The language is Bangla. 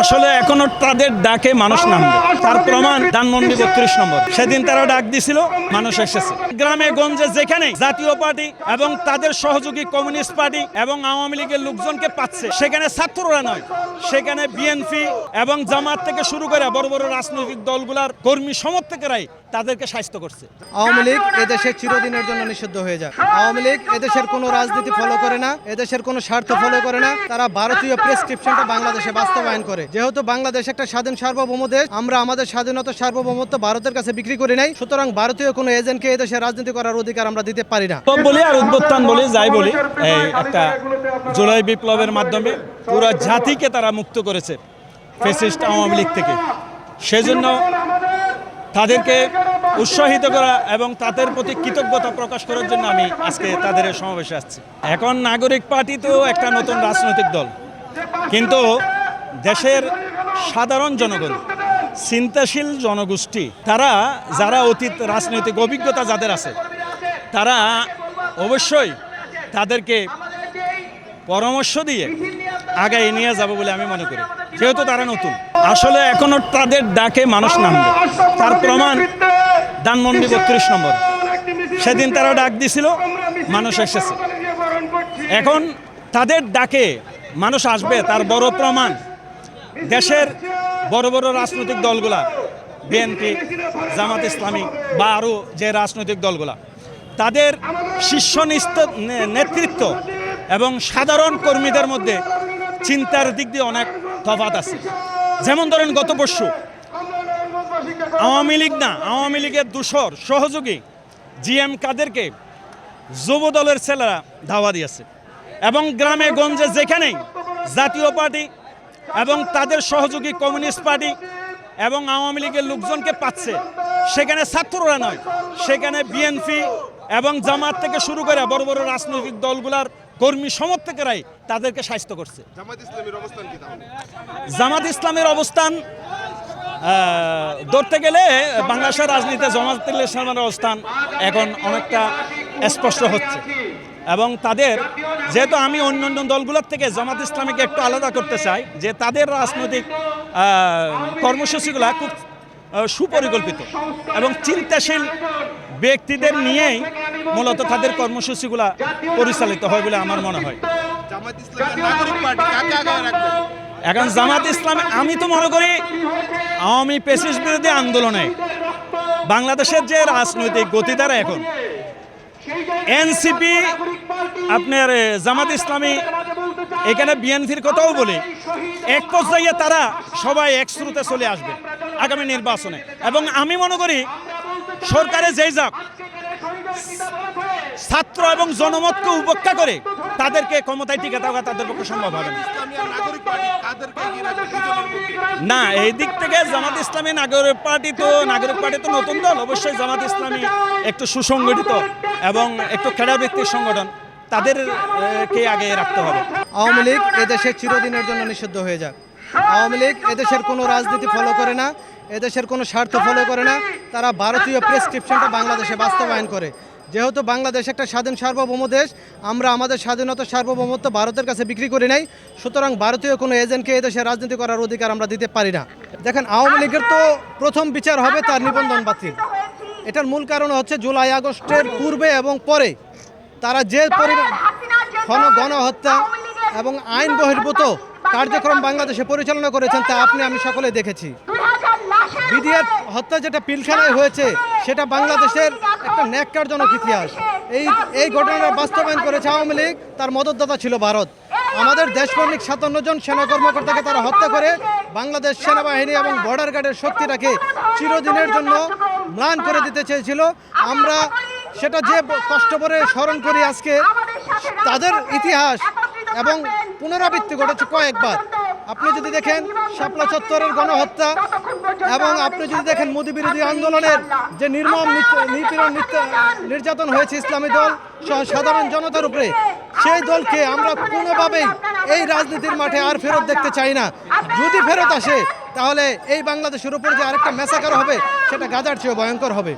আসলে এখনও তাদের ডাকে মানুষ নামবে। তার প্রমাণ ধানমন্ডি বত্রিশ নম্বর। সেদিন তারা ডাক দিছিল, মানুষ এসেছে। গ্রামে, গঞ্জে, যেখানে জাতীয় পার্টি এবং তাদের সহযোগী কমিউনিস্ট পার্টি এবং আওয়ামী লীগের লোকজনকে পাচ্ছে। সেখানে ছাত্ররা নয়, সেখানে বিএনপি এবং জামাত থেকে শুরু করে বড় বড় রাজনৈতিক দলগুলার কর্মী সমর্থকেরাই তাদেরকে স্বাস্থ্য করছে। আওয়ামী লীগ এদেশের চিরদিনের জন্য নিষিদ্ধ হয়ে যায়। আওয়ামী লীগ এদেশের কোনো রাজনীতি ফলো করে না, এদেশের কোনো স্বার্থ ফলো করে না। তারা ভারতীয় প্রেসক্রিপশনটা বাংলাদেশে বাস্তবায়ন করে। যেহেতু বাংলাদেশ একটা স্বাধীন সার্বভৌম দেশ, আমরা আমাদের স্বাধীনতা, সার্বভৌমত্ব ভারতের কাছে বিক্রি করি নাই। সুতরাং ভারতীয় কোনো এজেন্টকে এদেশে রাজনীতি করার অধিকার আমরা দিতে পারি না। বলি আর উদ্বোত্থান বলি, যাই বলি, এই একটা জুলাই বিপ্লবের মাধ্যমে পুরো জাতিকে তারা মুক্ত করেছে ফেসিস্ট আওয়ামী লীগ থেকে। সেজন্য তাদেরকে উৎসাহিত করা এবং তাদের প্রতি কৃতজ্ঞতা প্রকাশ করার জন্য আমি আজকে তাদের সমাবেশে আসছি। এখন নাগরিক পার্টি তো একটা নতুন রাজনৈতিক দল। কিন্তু দেশের সাধারণ জনগণ, চিন্তাশীল জনগোষ্ঠী, তারা যারা অতীত রাজনৈতিক অভিজ্ঞতা যাদের আছে, তারা অবশ্যই তাদেরকে পরামর্শ দিয়ে আগায় নিয়ে যাবে বলে আমি মনে করি। যেহেতু তারা নতুন, আসলে এখনও তাদের ডাকে মানুষ নামবে। তার প্রমাণ ধানমন্ডি বত্রিশ নম্বর। সেদিন তারা ডাক দিছিল, মানুষ এসেছে। এখন তাদের ডাকে মানুষ আসবে, তার বড় প্রমাণ দেশের বড় বড় রাজনৈতিক দলগুলা, বিএনপি, জামাত ইসলামী বা আরও যে রাজনৈতিক দলগুলা, তাদের শীর্ষ নেতৃত্ব এবং সাধারণ কর্মীদের মধ্যে চিন্তার দিক দিয়ে অনেক তফাত আছে। যেমন ধরেন গত পরশু আওয়ামী লীগ না, আওয়ামী লীগের দূষর সহযোগী জিএম কাদেরকে যুব দলের ছেলেরা ধাওয়া দিয়েছে। এবং গ্রামে, গঞ্জে, যেখানেই জাতীয় পার্টি এবং তাদের সহযোগী কমিউনিস্ট পার্টি এবং আওয়ামী লীগের লোকজনকে পাচ্ছে। সেখানে ছাত্ররা নয় সেখানে বিএনপি এবং জামাত থেকে শুরু করে বড় বড় রাজনৈতিক দলগুলার কর্মী সমর্থকেরাই তাদেরকে স্বাস্থ্য করছে। জামাত ইসলামের অবস্থান ধরতে গেলে বাংলাদেশের রাজনীতিতে জামাত ইসলামের অবস্থান এখন অনেকটা স্পষ্ট হচ্ছে এবং তাদের যেহেতু আমি অন্য অন্য দলগুলোর থেকে জামাত ইসলামীকে একটু আলাদা করতে চাই যে তাদের রাজনৈতিক কর্মসূচিগুলো খুব সুপরিকল্পিত এবং চিন্তাশীল ব্যক্তিদের নিয়েই মূলত তাদের কর্মসূচিগুলো পরিচালিত হয় বলে আমার মনে হয়। এখন জামাত ইসলাম আমি তো মনে করি আওয়ামী পেশিস বিরোধী আন্দোলনে বাংলাদেশের যে রাজনৈতিক গতিধারা এখন এনসিপি আপনার জামাত ইসলামী এখানে বিএনপির কথাও বলি, এক পর্যায়ে তারা সবাই এক স্রোতে চলে আসবে আগামী নির্বাচনে। এবং আমি মনে করি, সরকারে যেই যাক, ছাত্র এবং জনমতকে উপেক্ষা করে তাদেরকে ক্ষমতায় টিকে থাকা তাদের পক্ষে সম্ভব হবে না, এই দিক থেকে জামাত ইসলামী নাগরিক পার্টি তো, নাগরিক পার্টি তো নতুন দল, অবশ্যই জামাত ইসলামী একটু সুসংগঠিত এবং একটু ক্রীড়াভিত্তিক সংগঠন। তাদের আহ, কে আগে রাখতে হবে। আওয়ামী লীগ এদেশের চিরদিনের জন্য নিষিদ্ধ হয়ে যায় আওয়ামী লীগ এদেশের কোনো রাজনীতি ফলো করে না এদেশের কোনো স্বার্থ ফলো করে না তারা ভারতীয় প্রেসক্রিপশনটা বাংলাদেশে বাস্তবায়ন করে। যেহেতু বাংলাদেশ একটা স্বাধীন সার্বভৌম দেশ আমরা আমাদের স্বাধীনতা সার্বভৌমত্ব ভারতের কাছে বিক্রি করি নাই সুতরাং ভারতীয় কোনো এজেন্টকে এদেশে রাজনীতি করার অধিকার আমরা দিতে পারি না। দেখেন আওয়ামী লীগের তো প্রথম বিচার হবে তার নিবন্ধন বাতিল। এটার মূল কারণ হচ্ছে জুলাই আগস্টের পূর্বে এবং পরে। তারা যে পরিমাণ ঘন গণহত্যা এবং আইন বহির্ভূত কার্যক্রম বাংলাদেশে পরিচালনা করেছেন তা আপনি আমি সকলে দেখেছি। বিডিআর হত্যা যেটা পিলখানায় হয়েছে সেটা বাংলাদেশের একটা ন্যাক্কারজনক ইতিহাস। এই এই ঘটনাটা বাস্তবায়ন করেছে আওয়ামী লীগ তার মদতদাতা ছিল ভারত। আমাদের দেশপ্রেমিক সাতান্ন জন সেনা কর্মকর্তাকে তারা হত্যা করে বাংলাদেশ সেনাবাহিনী এবং বর্ডার গার্ডের শক্তিটাকে চিরদিনের জন্য ম্লান করে দিতে চেয়েছিল। আমরা সেটা যে কষ্ট করে স্মরণ করি আজকে তাদের ইতিহাস এবং পুনরাবৃত্তি ঘটেছে কয়েকবার। আপনি যদি দেখেন শাপলা চত্বরের গণহত্যা এবং আপনি যদি দেখেন মোদী বিরোধী আন্দোলনের যে নির্মম নিপীড়ন নির্যাতন হয়েছে ইসলামী দল সাধারণ জনতার উপরে সেই দলকে আমরা কোনোভাবেই এই রাজনীতির মাঠে আর ফেরত দেখতে চাই না। যদি ফেরত আসে তাহলে এই বাংলাদেশের উপর যে আরেকটা মেসাকার হবে সেটা গাজার চেয়েও ভয়ঙ্কর হবে।